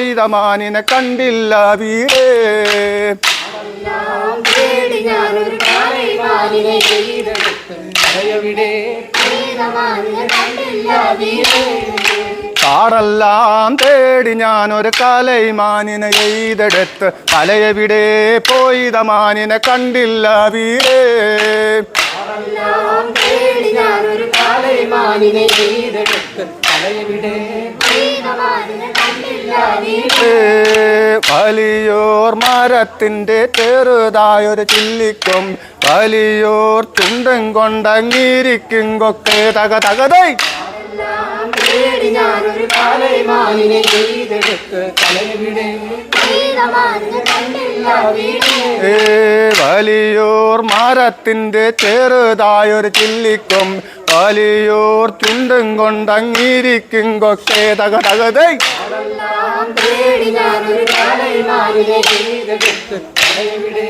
പോയിത മാനിനെ കണ്ടില്ല വീടേ. തേടി ഞാൻ ഒരു കാടെല്ലാം കലൈമാനിനെ എയ്തെടുത്ത് കലയെവിടെ പോയിത മാനിനെ കണ്ടില്ല വീടേ. തേടി ഞാനൊരു കാലൈമാനിനെ ചെയ്തെടുത്ത്. എവിടെ മാനിനെ കണ്ടില്ല വീടേ. ഏ, വലിയോർ മരത്തിന്റെ ചെറുതായൊരു ചില്ലിക്കും വലിയോർ ചുണ്ടും കൊണ്ടങ്ങിരിക്കും കൊക്കെ. തക തകതൈ ഞാനൊരു ചെയ്തെടുത്ത് വലിയോർ മരത്തിന്റെ ചെറുതായൊരു ചില്ലിക്കും വലിയോർ കൊണ്ടങ്ങിയിരിക്കും കൊണ്ടങ്ങിരിക്കും കൊക്കെ തക തകതൈ തേടി ഞാനൊരു കാലൈമാനിനെ ചെയ്തെടുത്ത്. എവിടെ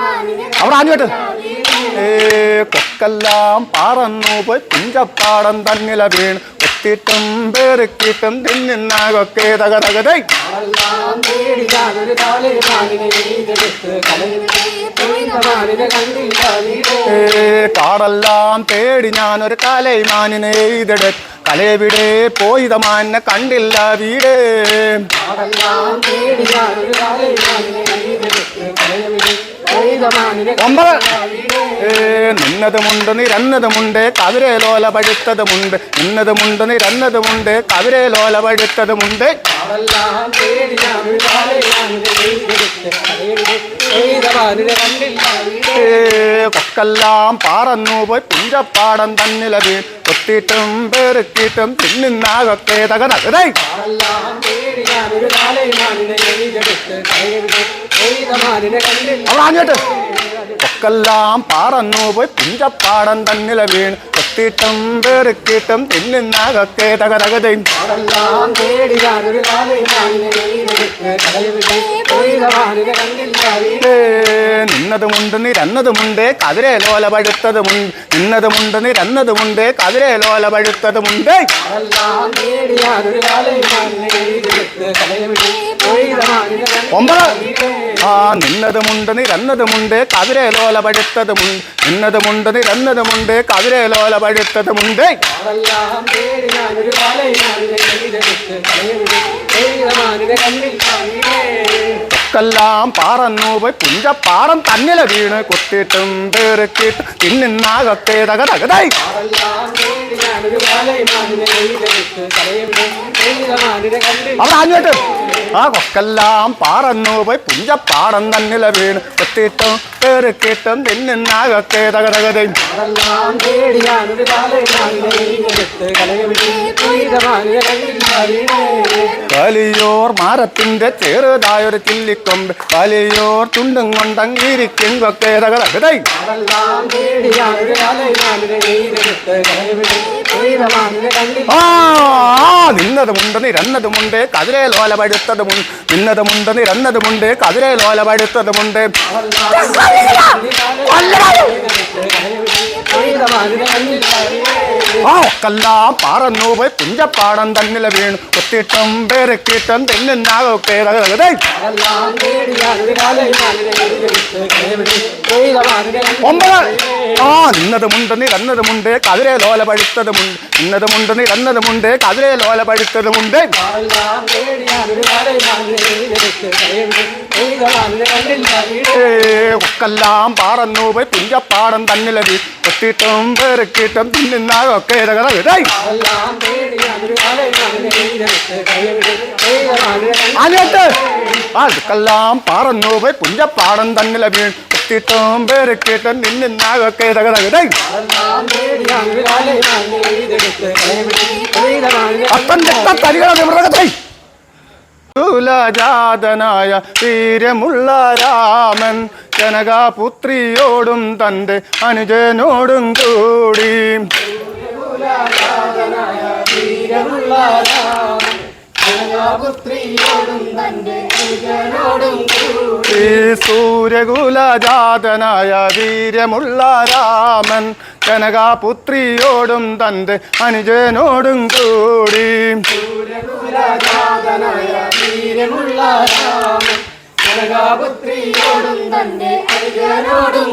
മാനിനെ അവിടെ ആഞ്ഞോട്ട് ഏ കൊക്കെല്ലാം പറന്നു പോയി. പിഞ്ചപ്പാടം തന്നില വീണ്. ഒത്തിട്ടും പേറുക്കിട്ടും തിന്നുന്ന കൊക്കെ തകതൈ എല്ലാം തേടി ഞാൻ ഒരു കാലൈമാനിനെ കണ്ടില്ല കാടെല്ലാം തേടി ഞാനൊരു കലൈമാനിനെ എയ്തെടുത്ത് കലയെവിടെ പോയിത മാനെ കണ്ടില്ല വീട്. കാടെല്ലാം തേടി ഞാനൊരു കലൈമാനിനെ ചെയ്തെടുത്ത് കാലൈമാനിനെ ഒമ്പത്. നിന്നതുമുണ്ട് നിരന്നതുമുണ്ട് കതിരേലോല പഴുത്തതുമുണ്ട്. നിന്നതുമുണ്ട് നിരന്നതുമുണ്ട് പഴുത്തതുമുണ്ട്. കണ്ടില്ല വീടേ ഏ കൊക്കെല്ലാം പാറന്നു പോയി പുഞ്ചപ്പാടം തന്നില വീൺ കൊത്തിയിട്ടും പെറുക്കിയിട്ടും തിന്നുന്നാകൊക്കെ തക അവളാഞ്ഞിട്ട്. ഒക്കെല്ലാം പാറന്നു പോയി. പിഞ്ചപ്പാടം തന്നില വീണ്. കൊത്തിയിട്ടും പെറുക്കിയിട്ടും തിന്നുന്നാകൊക്കെ തക തകതൈ കാടെല്ലാം തേടി ഞാനൊരു കാലൈമാനിനെ ചെയ്തെടുത്ത് കാലൈമാനിനെ കണ്ടില്ല വീടേ ഏ, നിന്നതുമുണ്ട് നിരന്നതുമുണ്ട് കതിരേലോല പഴുത്തതുമുണ്ട് നിന്നതുമുണ്ട് നിരന്നതുമുണ്ട് കതിരേലോല പഴുത്തതുമുണ്ട് കാടെല്ലാം തേടി ഞാനൊരു കാലൈമാനിനെ ചെയ്തെടുത്ത് കാലൈമാനിനെ കണ്ടില്ല ഒമ്പത് ആ നിന്നതുമുണ്ട് നിരന്നതുമുണ്ട് കതിരേലോല പഴുത്തതുമുണ്ട് നിന്നതുമുണ്ട് നിരന്നതുമുണ്ട് കതിരേലോല പഴുത്തതുമുണ്ട്. കൊക്കെല്ലാം പാറന്നു പോയി പുഞ്ചപ്പാറം തന്നില വീണ് കൊത്തിയിട്ടും പെറുക്കിയിട്ടും പിന്നിന്നാകത്തെ തകതകതായി. അവിടെ അങ്ങോട്ട് ആ കൊക്കെല്ലാം പാറന്നു പോയി പുഞ്ചപ്പാടം തന്നില വീണ് കൊത്തിയിട്ടും പെറുക്കിയിട്ടും തിന്നുന്നാകൊക്കെ തക തകതയും വലിയോർ മരത്തിന്റെ ചെറുതായൊരു ചില്ലിക്കൊമ്പ്. വലിയോർ തുണ്ടും കൊണ്ടങ്ങിരിക്കും നിന്നതുമുണ്ട് നിരന്നതുമുണ്ട് കതിരേ ലോല പഴുത്തതുമുണ്ട് നിന്നതുമുണ്ട് നിരന്നതുമുണ്ട് കതിരേ ലോല പഴുത്തതുമുണ്ട് ആ ഒക്കെല്ലാം പാറന്നു പോയി പുഞ്ചപ്പാടം തന്നില വീണ്. ഒത്തിട്ടും കാലൈമാനിനെ ചെയ്തെടുത്ത് കാലൈമാനിനെ ഒമ്പത്. ആ നിന്നതുമുണ്ട് നിരന്നതുമുണ്ട് കതിരേ ലോല പഴുത്തതുമുണ്ട്. നിന്നതുമുണ്ട് നിരന്നതുമുണ്ട് കതിരെ ലോല പഴുത്തതുമുണ്ട്. ഒക്കെല്ലാം പാറന്നു പോയി പുഞ്ചപ്പാടം തന്നിലതി ഒത്തിട്ടും പെറുക്കിട്ടും കിട്ടും തകതൈ ഇടകളെ തേടി അങ്ങോട്ട് ആൾക്കെല്ലാം പറന്നു പോയി പുഞ്ചപ്പാടം തന്നില വീൺ കുത്തിട്ടും പേരക്കിട്ടും നിന്നാകൊക്കെ അപ്പന്റെ ായ തീരമുള്ള രാമൻ ജനകാപുത്രിയോടും തന്റെ അനുജനോടും കൂടി. വീരമുള്ള രാമൻ ഈ സൂര്യകുലജാതനായ വീര്യമുള്ള രാമൻ കനകാപുത്രിയോടും തന്റെ അനുജനോടും കൂടി. സൂര്യകുലജാതനായ വീരമുള്ള രാമൻ കനകാപുത്രിയോടും തന്റെ അനുജനോടും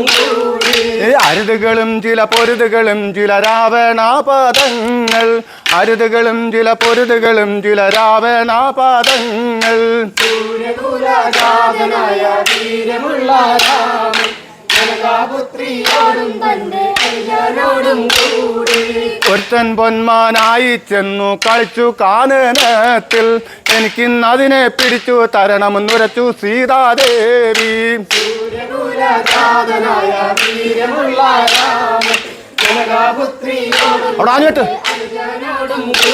അരുതുകളും ചില പൊരുതുകളും ചില രാവണാപാദങ്ങൾ. അരുതുകളും ചില പൊരുതുകളും ചില രാവണാപാദങ്ങൾ. ഒരുത്തൻ പൊന്മാനായി ചെന്നു കളിച്ചു കാനനത്തിൽ. എനിക്കിന്നതിനെ പിടിച്ചു തരണമെന്നുരച്ചു സീതാദേവി. സൂര്യകുലജാതനായ വീരമുള്ള രാമൻ.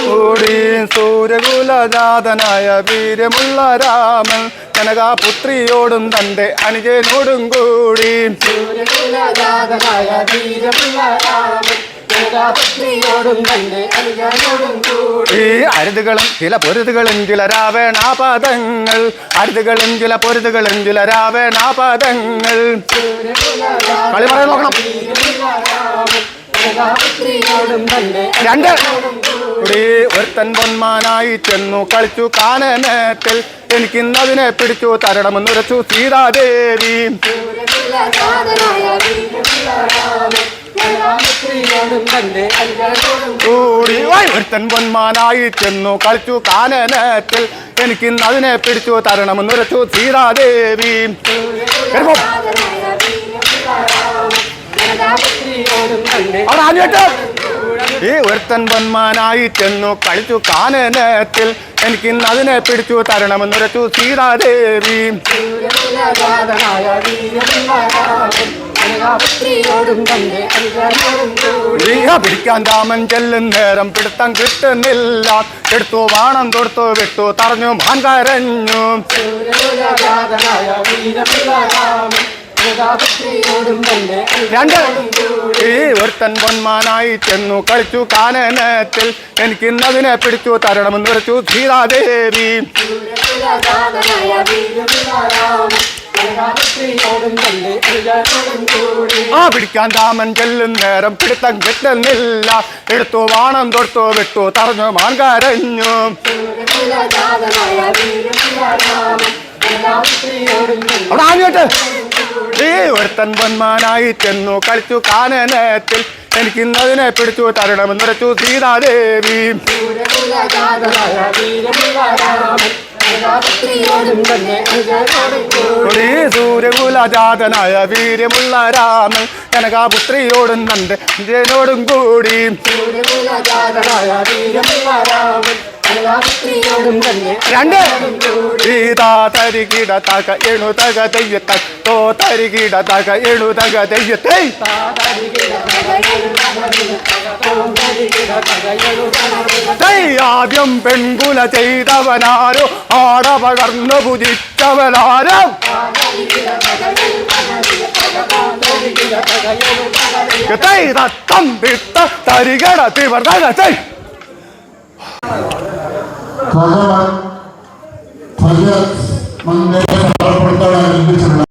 കൂടി സൂര്യകുലജാതനായ വീര്യമുള്ള രാമൻ. കനകാപുത്രിയോടും തന്റെ അനുജനോടും കൂടി സൂര്യകുലജാതനായ വീരമുള്ള രാമൻ. ഈ അരുതുകളും ചില പൊരുതുകളും ചില രാവണാപദങ്ങൾ. അരുതുകളും ചില പൊരുതുകളും ചില രാവണാപദങ്ങൾ. കളി പറയാൻ നോക്കണം. രണ്ട്. ഒരുത്തൻ പൊന്മാനായി ചെന്നു കളിച്ചു കാനനത്തിൽ. എനിക്കിന്നതിനെ പിടിച്ചു തരണമെന്നുരച്ചു സീതാദേവി. ഓയ് ഒരുത്തൻ പൊന്മാനായി ചെന്നു. കളിച്ചു കാനനത്തിൽ എനിക്ക് അതിനെ പിടിച്ചു തരണമെന്നുരച്ചു സീതാദേവി. ഈ ഒരുത്തൻ പൊന്മാനായി ചെന്നു. കളിച്ചു കാനനത്തിൽ എനിക്ക് അതിനെ പിടിച്ചു തരണമെന്നുരച്ചു സീതാദേവി. പിടിക്കാൻ രാമൻ ചെല്ലും നേരം പിടുത്തം കിട്ടുന്നില്ല. എടുത്തു വാണം തൊടുത്തു വിട്ടു തറഞ്ഞു മാൻ കരഞ്ഞു. സൂര്യകുലജാതനായ വീരമുള്ള രാമൻ രണ്ട്. ഈ ഒരുത്തൻ പൊന്മാനായി ചെന്നു കളിച്ചു കാനനത്തിൽ. എനിക്കിന്നതിനെ പിടിച്ചു തരണമെന്ന് വരച്ചു സീതാദേവി. ആ പിടിക്കാൻ രാമൻ ചെല്ലും നേരം പിടുത്തം കിട്ടുന്നില്ല എടുത്തു വാണം തൊടുത്തു വിട്ടു തറഞ്ഞു മാൻകാരഞ്ഞു അവിടെ ആഞ്ഞോട്ട് ഈ ഒരുത്തൻ പൊന്മാനായി ചെന്നു കളിച്ചു കാനനത്തിൽ. എനിക്കിന്നതിനെ പിടിച്ചു തരണമെന്നുരച്ചു സീതാദേവി. സൂര്യകുലജാതനായ വീരമുള്ള രാമൻ കനകാപുത്രിയോടും തന്റെ അനുജനോടും കൂടി. സൂര്യകുലജാതനായ വീര്യമുള്ള രാമൻ കനകാപുത്രിയോടും നന്ദ. ജനോടും കൂടി. സൂര്യകുലജാതനായ രാമൻ രണ്ട് സീതാ തരികിട തക എണു തക തെയ്യത്ത തോ തരികിട തക എണു തക തെയ്യത്തേ ആദ്യം പെൺകുല ചെയ്തവനാരോ? ആടപകർന്നു പകർന്നു പുതിച്ചവലാരം തത്തം തിത്ത തരികട തിവർത്തക തൈ ഭഗവത് ഭഗത് മന്ദിരം സമർപ്പെടുത്താൻ ആരംഭിച്ചിട്ടുണ്ട്.